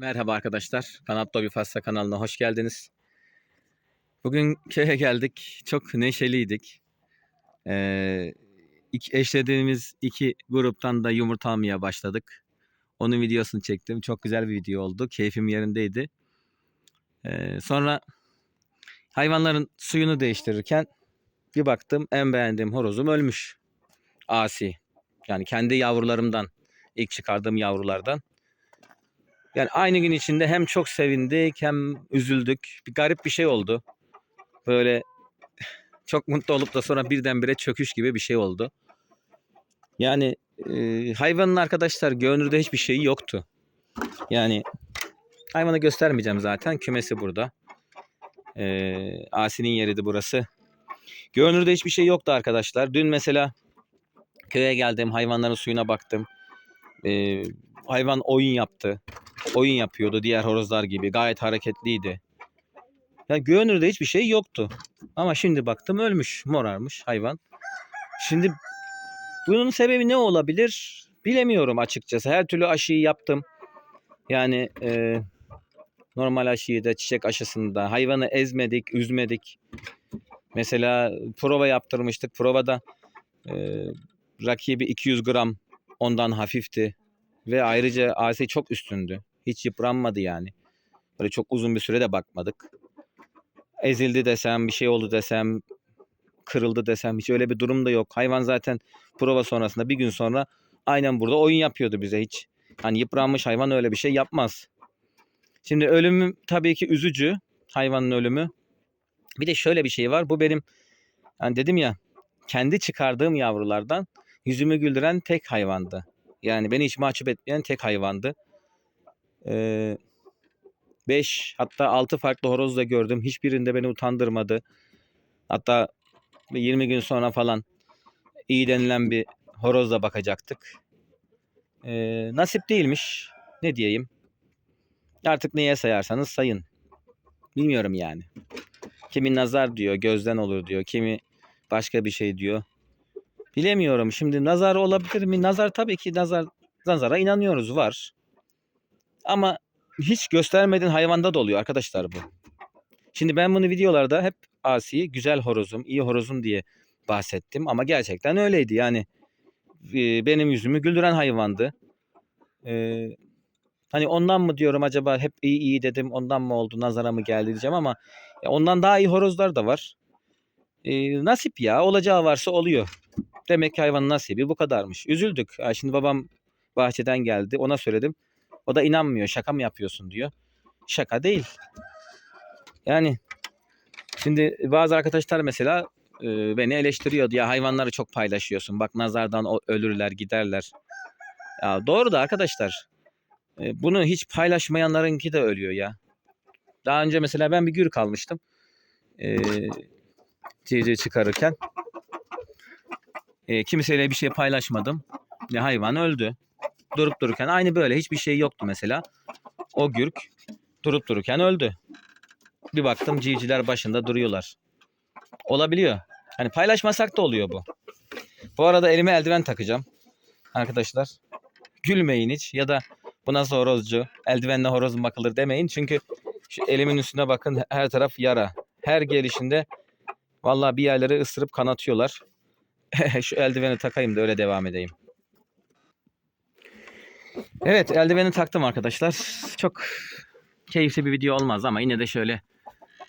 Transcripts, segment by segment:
Merhaba arkadaşlar. Kanat bir Fassa kanalına hoş geldiniz. Bugün köye geldik. Çok neşeliydik. Ee, ilk eşlediğimiz iki gruptan da yumurta almaya başladık. Onun videosunu çektim. Çok güzel bir video oldu. Keyfim yerindeydi. Ee, sonra hayvanların suyunu değiştirirken bir baktım en beğendiğim horozum ölmüş. Asi. Yani kendi yavrularımdan. ilk çıkardığım yavrulardan. Yani aynı gün içinde hem çok sevindik hem üzüldük. Bir garip bir şey oldu. Böyle çok mutlu olup da sonra birdenbire çöküş gibi bir şey oldu. Yani e, hayvanın arkadaşlar görünürde hiçbir şeyi yoktu. Yani hayvanı göstermeyeceğim zaten. Kümesi burada. E, Asi'nin yeriydi burası. Görünürde hiçbir şey yoktu arkadaşlar. Dün mesela köye geldim. Hayvanların suyuna baktım. E, hayvan oyun yaptı oyun yapıyordu diğer horozlar gibi. Gayet hareketliydi. Ya görünürde hiçbir şey yoktu. Ama şimdi baktım ölmüş, morarmış hayvan. Şimdi bunun sebebi ne olabilir? Bilemiyorum açıkçası. Her türlü aşıyı yaptım. Yani e, normal aşıyı da çiçek aşısında hayvanı ezmedik, üzmedik. Mesela prova yaptırmıştık. Provada e, rakibi 200 gram ondan hafifti. Ve ayrıca AS çok üstündü. Hiç yıpranmadı yani. Böyle çok uzun bir süre de bakmadık. Ezildi desem, bir şey oldu desem, kırıldı desem hiç öyle bir durum da yok. Hayvan zaten prova sonrasında bir gün sonra aynen burada oyun yapıyordu bize hiç. Hani yıpranmış hayvan öyle bir şey yapmaz. Şimdi ölümü tabii ki üzücü. Hayvanın ölümü. Bir de şöyle bir şey var. Bu benim hani dedim ya kendi çıkardığım yavrulardan yüzümü güldüren tek hayvandı. Yani beni hiç mahcup etmeyen tek hayvandı. 5 hatta 6 farklı horoz da gördüm. Hiçbirinde beni utandırmadı. Hatta 20 gün sonra falan iyi denilen bir horozla bakacaktık. Ee, nasip değilmiş. Ne diyeyim? Artık neye sayarsanız sayın. Bilmiyorum yani. Kimi nazar diyor, gözden olur diyor. Kimi başka bir şey diyor. Bilemiyorum. Şimdi nazar olabilir mi? Nazar tabii ki nazar nazara inanıyoruz var. Ama hiç göstermediğin hayvanda da oluyor arkadaşlar bu. Şimdi ben bunu videolarda hep asi, güzel horozum, iyi horozum diye bahsettim. Ama gerçekten öyleydi. Yani benim yüzümü güldüren hayvandı. Hani ondan mı diyorum acaba hep iyi iyi dedim ondan mı oldu nazara mı geldi diyeceğim ama ondan daha iyi horozlar da var. Nasip ya olacağı varsa oluyor. Demek ki hayvanın nasibi bu kadarmış. Üzüldük. Şimdi babam bahçeden geldi ona söyledim. O da inanmıyor. Şaka mı yapıyorsun diyor. Şaka değil. Yani şimdi bazı arkadaşlar mesela e, beni eleştiriyordu. Ya hayvanları çok paylaşıyorsun. Bak nazardan ölürler giderler. Ya doğru da arkadaşlar. E, bunu hiç paylaşmayanlarınki de ölüyor ya. Daha önce mesela ben bir gür kalmıştım. E, CC çıkarırken. E, kimseyle bir şey paylaşmadım. Ya hayvan öldü durup dururken aynı böyle hiçbir şey yoktu mesela. O gürk durup dururken öldü. Bir baktım civcivler başında duruyorlar. Olabiliyor. Hani paylaşmasak da oluyor bu. Bu arada elime eldiven takacağım. Arkadaşlar. Gülmeyin hiç ya da bu nasıl horozcu? Eldivenle horoz bakılır demeyin. Çünkü şu elimin üstüne bakın her taraf yara. Her gelişinde vallahi bir yerleri ısırıp kanatıyorlar. şu eldiveni takayım da öyle devam edeyim. Evet eldiveni taktım arkadaşlar. Çok keyifli bir video olmaz ama yine de şöyle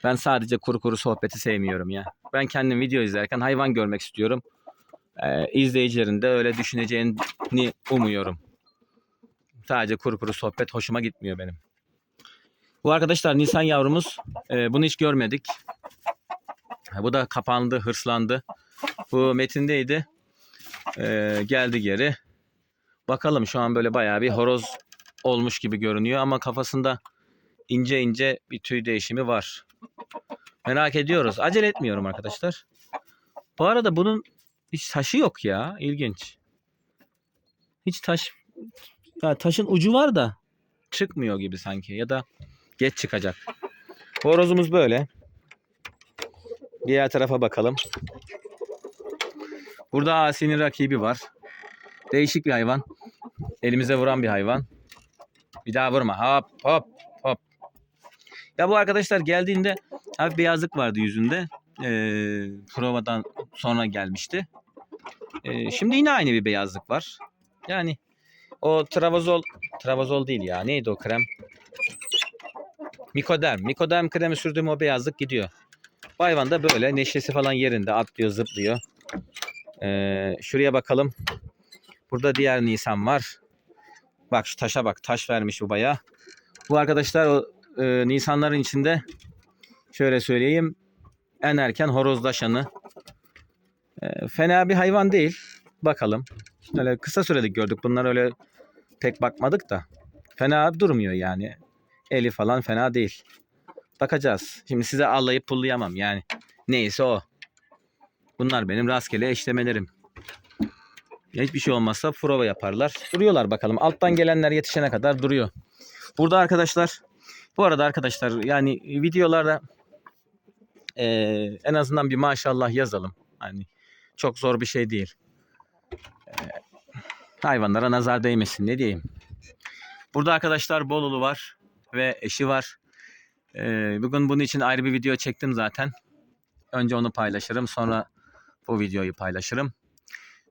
ben sadece kuru kuru sohbeti sevmiyorum ya. Ben kendim video izlerken hayvan görmek istiyorum. Ee, izleyicilerin de öyle düşüneceğini umuyorum. Sadece kuru kuru sohbet hoşuma gitmiyor benim. Bu arkadaşlar Nisan yavrumuz. Ee, bunu hiç görmedik. Bu da kapandı, hırslandı. Bu metindeydi. Ee, geldi geri. Bakalım şu an böyle bayağı bir horoz olmuş gibi görünüyor ama kafasında ince ince bir tüy değişimi var. Merak ediyoruz. Acele etmiyorum arkadaşlar. Bu arada bunun hiç taşı yok ya. İlginç. Hiç taş ya taşın ucu var da çıkmıyor gibi sanki ya da geç çıkacak. Horozumuz böyle. Diğer tarafa bakalım. Burada Asi'nin rakibi var. Değişik bir hayvan. Elimize vuran bir hayvan. Bir daha vurma. Hop hop hop. Ya bu arkadaşlar geldiğinde hafif beyazlık vardı yüzünde. Ee, provadan sonra gelmişti. Ee, şimdi yine aynı bir beyazlık var. Yani o travazol, travazol değil ya. Neydi o krem? Mikoderm. Mikoderm kremi sürdüğüm o beyazlık gidiyor. Bu hayvan da böyle neşesi falan yerinde atlıyor zıplıyor. Ee, şuraya bakalım. Burada diğer Nisan var. Bak şu taşa bak. Taş vermiş bu bayağı. Bu arkadaşlar o e, Nisanların içinde şöyle söyleyeyim en erken horozlaşanı. E, fena bir hayvan değil. Bakalım. Öyle kısa sürelik gördük. Bunlar öyle pek bakmadık da. Fena durmuyor yani. Eli falan fena değil. Bakacağız. Şimdi size allayıp pullayamam yani. Neyse o. Bunlar benim rastgele eşlemelerim. Ya Hiçbir şey olmazsa prova yaparlar. Duruyorlar bakalım. Alttan gelenler yetişene kadar duruyor. Burada arkadaşlar bu arada arkadaşlar yani videolarda eee, en azından bir maşallah yazalım. Hani çok zor bir şey değil. Eee, hayvanlara nazar değmesin ne diyeyim. Burada arkadaşlar Bolulu var ve eşi var. Eee, bugün bunun için ayrı bir video çektim zaten. Önce onu paylaşırım sonra bu videoyu paylaşırım.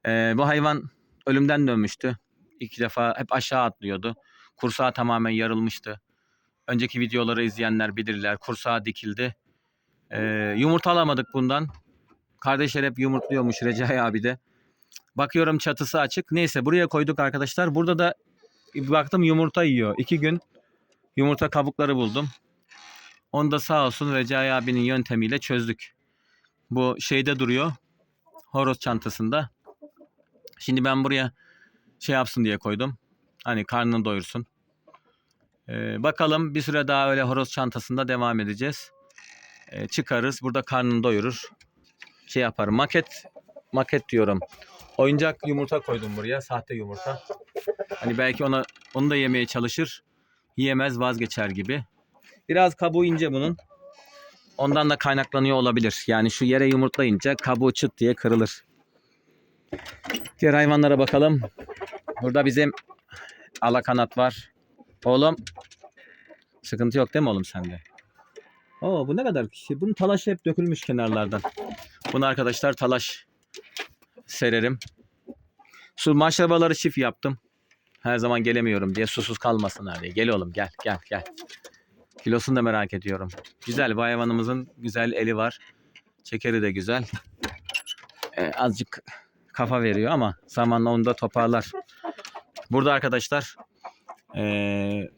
Eee, bu hayvan ölümden dönmüştü. İki defa hep aşağı atlıyordu. Kursağı tamamen yarılmıştı. Önceki videoları izleyenler bilirler. Kursağı dikildi. Ee, yumurta alamadık bundan. Kardeşler hep yumurtluyormuş Recai abi de. Bakıyorum çatısı açık. Neyse buraya koyduk arkadaşlar. Burada da baktım yumurta yiyor. İki gün yumurta kabukları buldum. Onu da sağ olsun Recai abinin yöntemiyle çözdük. Bu şeyde duruyor. Horoz çantasında. Şimdi ben buraya şey yapsın diye koydum. Hani karnını doyursun. Ee, bakalım bir süre daha öyle horoz çantasında devam edeceğiz. Ee, çıkarız. Burada karnını doyurur. Şey yaparım. Maket maket diyorum. Oyuncak yumurta koydum buraya. Sahte yumurta. Hani belki ona onu da yemeye çalışır. Yiyemez vazgeçer gibi. Biraz kabuğu ince bunun. Ondan da kaynaklanıyor olabilir. Yani şu yere yumurtlayınca kabuğu çıt diye kırılır. Diğer hayvanlara bakalım. Burada bizim alakanat var. Oğlum. Sıkıntı yok değil mi oğlum sende? Oo bu ne kadar şey. Bunun talaşı hep dökülmüş kenarlardan. Bunu arkadaşlar talaş sererim. Su maşrabaları çift yaptım. Her zaman gelemiyorum diye susuz kalmasınlar diye. Gel oğlum gel gel gel. Kilosunu da merak ediyorum. Güzel bu hayvanımızın güzel eli var. Çekeri de güzel. Ee, azıcık kafa veriyor ama zamanla onu da toparlar. Burada arkadaşlar ee,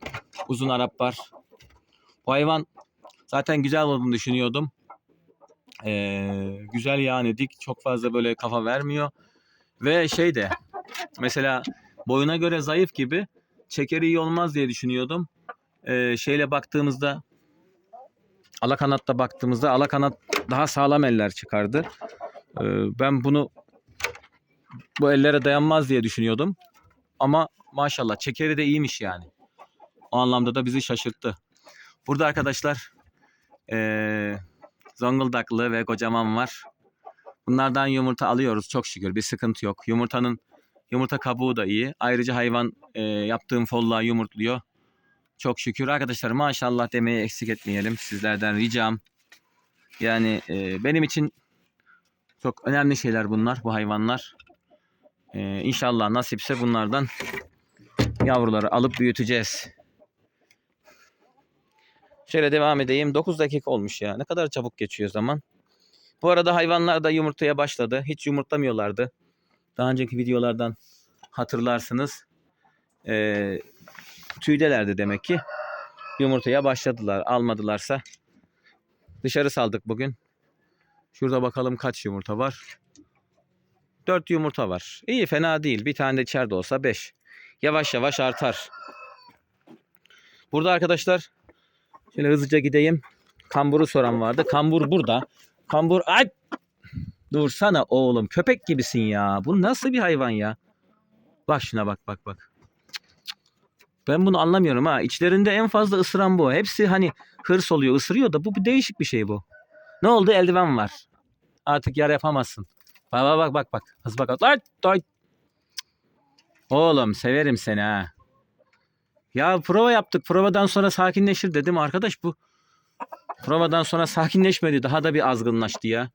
uzun Arap var. Bu hayvan zaten güzel olduğunu düşünüyordum. Ee, güzel yani dik çok fazla böyle kafa vermiyor. Ve şey de mesela boyuna göre zayıf gibi çekeri iyi olmaz diye düşünüyordum. Ee, şeyle baktığımızda alakanatta baktığımızda alakanat daha sağlam eller çıkardı. Ee, ben bunu bu ellere dayanmaz diye düşünüyordum. Ama maşallah çekeri de iyiymiş yani. O anlamda da bizi şaşırttı. Burada arkadaşlar eee Zonguldaklı ve kocaman var. Bunlardan yumurta alıyoruz çok şükür. Bir sıkıntı yok. Yumurtanın yumurta kabuğu da iyi. Ayrıca hayvan eee, yaptığım folla yumurtluyor. Çok şükür arkadaşlar maşallah demeye eksik etmeyelim. Sizlerden ricam. Yani eee, benim için çok önemli şeyler bunlar bu hayvanlar. Ee, inşallah nasipse bunlardan yavruları alıp büyüteceğiz. Şöyle devam edeyim. 9 dakika olmuş ya. Ne kadar çabuk geçiyor zaman. Bu arada hayvanlar da yumurtaya başladı. Hiç yumurtlamıyorlardı. Daha önceki videolardan hatırlarsınız. Ee, tüydelerdi demek ki. Yumurtaya başladılar. Almadılarsa. Dışarı saldık bugün. Şurada bakalım kaç yumurta var. 4 yumurta var. İyi fena değil. Bir tane de içeride olsa 5. Yavaş yavaş artar. Burada arkadaşlar şöyle hızlıca gideyim. Kamburu soran vardı. Kambur burada. Kambur ay Dursana oğlum köpek gibisin ya. Bu nasıl bir hayvan ya? Bak şuna bak bak bak. Ben bunu anlamıyorum ha. İçlerinde en fazla ısıran bu. Hepsi hani hırs oluyor, ısırıyor da bu bir değişik bir şey bu. Ne oldu? Eldiven var. Artık yar yapamazsın. Bak bak bak bak. Hız bak. Lan, doy. Oğlum severim seni ha. Ya prova yaptık. Provadan sonra sakinleşir dedim. Arkadaş bu provadan sonra sakinleşmedi. Daha da bir azgınlaştı ya.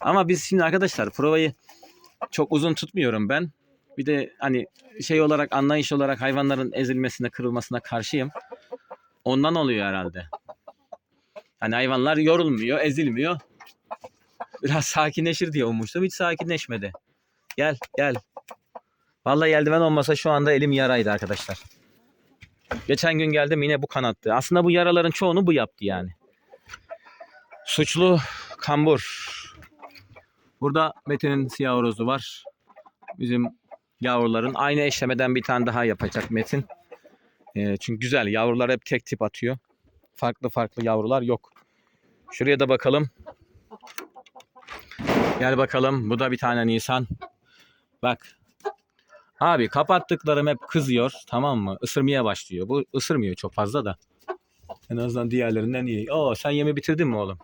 Ama biz şimdi arkadaşlar provayı çok uzun tutmuyorum ben. Bir de hani şey olarak anlayış olarak hayvanların ezilmesine kırılmasına karşıyım. Ondan oluyor herhalde. Hani hayvanlar yorulmuyor, ezilmiyor. Biraz sakinleşir diye ummuştum. Hiç sakinleşmedi. Gel, gel. Vallahi eldiven olmasa şu anda elim yaraydı arkadaşlar. Geçen gün geldim yine bu kanattı. Aslında bu yaraların çoğunu bu yaptı yani. Suçlu kambur. Burada Metin'in siyah horozu var. Bizim yavruların aynı eşlemeden bir tane daha yapacak Metin. Ee, çünkü güzel yavrular hep tek tip atıyor. Farklı farklı yavrular yok. Şuraya da bakalım. Gel bakalım. Bu da bir tane Nisan. Bak. Abi kapattıklarım hep kızıyor. Tamam mı? Isırmaya başlıyor. Bu ısırmıyor çok fazla da. En azından diğerlerinden iyi. Oo sen yemi bitirdin mi oğlum?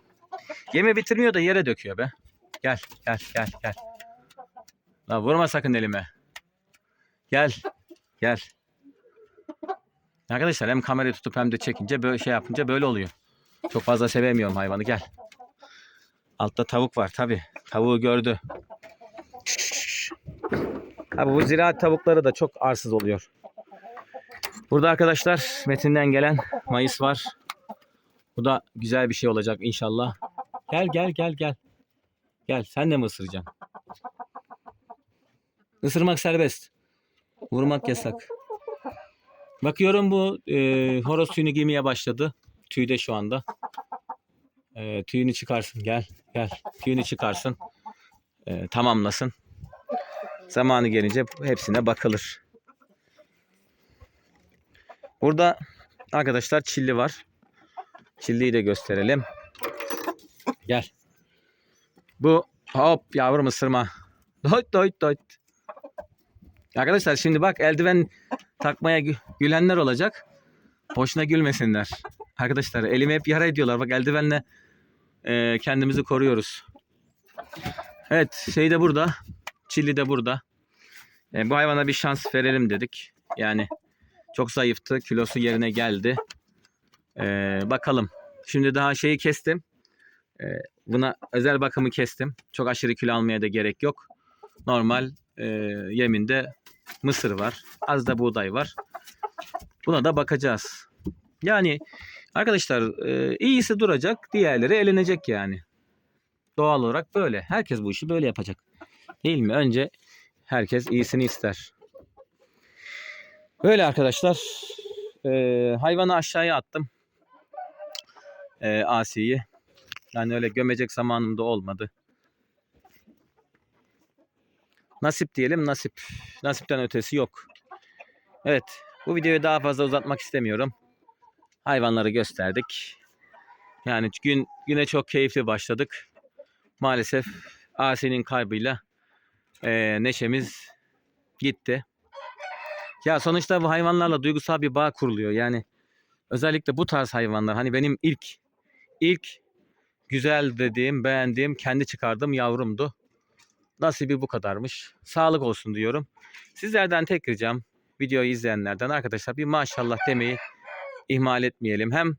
Yemi bitirmiyor da yere döküyor be. Gel gel gel gel. La vurma sakın elime. Gel. Gel. Arkadaşlar hem kamerayı tutup hem de çekince böyle şey yapınca böyle oluyor. Çok fazla sevemiyorum hayvanı gel. Altta tavuk var tabi. Tavuğu gördü. Abi bu ziraat tavukları da çok arsız oluyor. Burada arkadaşlar Metin'den gelen Mayıs var. Bu da güzel bir şey olacak inşallah. Gel gel gel gel. Gel sen de mi ısıracaksın? Isırmak serbest. Vurmak yasak. Bakıyorum bu e, horoz tüyünü giymeye başladı. Tüyde şu anda. E, tüyünü çıkarsın gel gel. Tüyünü çıkarsın. E, tamamlasın. Zamanı gelince hepsine bakılır. Burada arkadaşlar çilli var. Çilliyi de gösterelim. Gel. Bu hop yavrum ısırma. Doyt doyt doyt. Arkadaşlar şimdi bak eldiven takmaya gü- gülenler olacak. Boşuna gülmesinler. Arkadaşlar elimi hep yara ediyorlar. Bak eldivenle e, kendimizi koruyoruz. Evet şey de burada. Çilli de burada. E, bu hayvana bir şans verelim dedik. Yani çok zayıftı. Kilosu yerine geldi. E, bakalım. Şimdi daha şeyi kestim. E, buna özel bakımı kestim. Çok aşırı kilo almaya da gerek yok. Normal e, yeminde mısır var. Az da buğday var. Buna da bakacağız. Yani arkadaşlar e, iyisi duracak. Diğerleri elenecek yani. Doğal olarak böyle. Herkes bu işi böyle yapacak. Değil mi? Önce herkes iyisini ister. Böyle arkadaşlar. E, hayvanı aşağıya attım. E, Asi'yi. Yani öyle gömecek zamanım da olmadı. Nasip diyelim nasip. Nasipten ötesi yok. Evet. Bu videoyu daha fazla uzatmak istemiyorum. Hayvanları gösterdik. Yani gün güne çok keyifli başladık. Maalesef Asi'nin kaybıyla eee, neşemiz gitti. Ya sonuçta bu hayvanlarla duygusal bir bağ kuruluyor. Yani özellikle bu tarz hayvanlar. Hani benim ilk ilk güzel dediğim, beğendiğim, kendi çıkardığım yavrumdu. Nasibi bu kadarmış. Sağlık olsun diyorum. Sizlerden tek ricam videoyu izleyenlerden arkadaşlar bir maşallah demeyi ihmal etmeyelim. Hem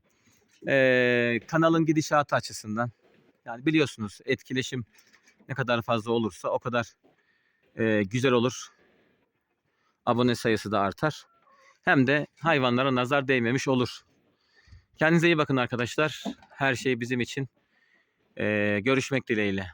eee, kanalın gidişatı açısından yani biliyorsunuz etkileşim ne kadar fazla olursa o kadar eee, güzel olur. Abone sayısı da artar. Hem de hayvanlara nazar değmemiş olur. Kendinize iyi bakın arkadaşlar. Her şey bizim için. Eee, görüşmek dileğiyle.